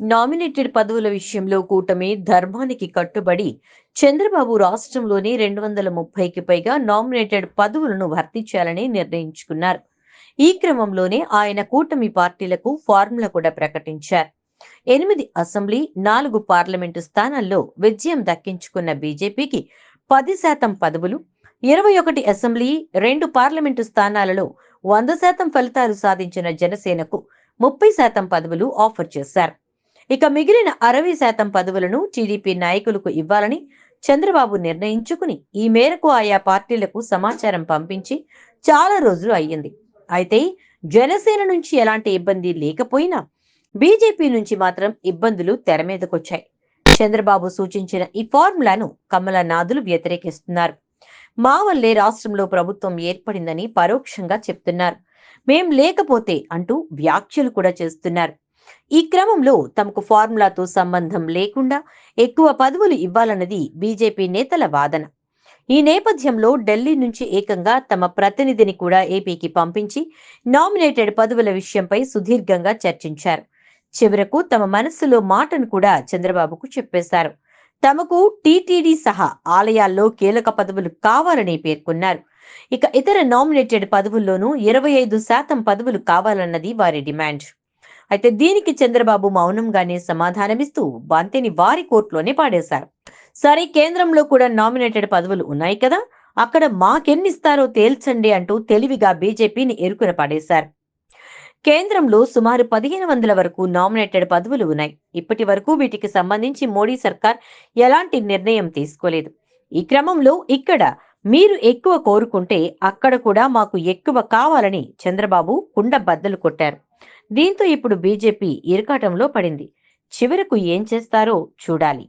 Nominated పదవుల విషయంలో కూటమి ధర్మానికి కట్టుబడి చంద్రబాబు రాష్ట్రంలోని రెండు వందల ముప్పైకి పైగా నామినేటెడ్ పదవులను భర్తీ చేయాలని నిర్ణయించుకున్నారు. ఈ క్రమంలోనే ఆయన కూటమి పార్టీలకు ఫార్ములా కూడా ప్రకటించారు. ఎనిమిది అసెంబ్లీ నాలుగు పార్లమెంటు స్థానాల్లో విజయం దక్కించుకున్న బీజేపీకి పది శాతం పదవులు ఇరవై ఒకటి అసెంబ్లీ రెండు పార్లమెంటు స్థానాలలో వంద శాతం ఫలితాలు సాధించిన జనసేనకు ముప్పై శాతం పదవులు ఆఫర్ చేశారు. ఇక మిగిలిన అరవై శాతం పదవులను టీడీపీ నాయకులకు ఇవ్వాలని చంద్రబాబు నిర్ణయించుకుని ఈ మేరకు ఆయా పార్టీలకు సమాచారం పంపించి చాలా రోజులు అయ్యింది. అయితే జనసేన నుంచి ఎలాంటి ఇబ్బంది లేకపోయినా బీజేపీ నుంచి మాత్రం ఇబ్బందులు తెర మీదకొచ్చాయి. చంద్రబాబు సూచించిన ఈ ఫార్ములాను కమలనాథులు వ్యతిరేకిస్తున్నారు. మా వల్లే రాష్ట్రంలో ప్రభుత్వం ఏర్పడిందని పరోక్షంగా చెప్తున్నారు. మేం లేకపోతే అంటూ వ్యాఖ్యలు కూడా చేస్తున్నారు. ఈ క్రమంలో తమకు ఫార్ములాతో సంబంధం లేకుండా ఎక్కువ పదవులు ఇవ్వాలన్నది బీజేపీ నేతల వాదన. ఈ నేపథ్యంలో ఢిల్లీ నుంచి ఏకంగా తమ ప్రతినిధిని కూడా ఏపీకి పంపించి నామినేటెడ్ పదవుల విషయంపై సుదీర్ఘంగా చర్చించారు. చివరకు తమ మనస్సులో మాటను కూడా చంద్రబాబుకు చెప్పేశారు. తమకు టీటీడీ సహా ఆలయాల్లో కీలక పదవులు కావాలని పేర్కొన్నారు. ఇక ఇతర నామినేటెడ్ పదవుల్లోనూ ఇరవై ఐదు శాతం పదవులు కావాలన్నది వారి డిమాండ్. అయితే దీనికి చంద్రబాబు మౌనంగానే సమాధానమిస్తూ బంతిని వారి కోర్టులోనే పాడేశారు. సరే కేంద్రంలో కూడా నామినేటెడ్ పదవులు ఉన్నాయి కదా అక్కడ మాకెన్నిస్తారో తేల్చండి అంటూ తెలివిగా బీజేపీని ఎరుకున పడేశారు. కేంద్రంలో సుమారు పదిహేను వందల వరకు నామినేటెడ్ పదవులు ఉన్నాయి. ఇప్పటి వరకు వీటికి సంబంధించి మోడీ సర్కార్ ఎలాంటి నిర్ణయం తీసుకోలేదు. ఈ క్రమంలో ఇక్కడ మీరు ఎక్కువ కోరుకుంటే అక్కడ కూడా మాకు ఎక్కువ కావాలని చంద్రబాబు కుండ బద్దలు కొట్టారు. దీంతో ఇప్పుడు బీజేపీ ఇరకాటంలో పడింది. చివరకు ఏం చేస్తారో చూడాలి.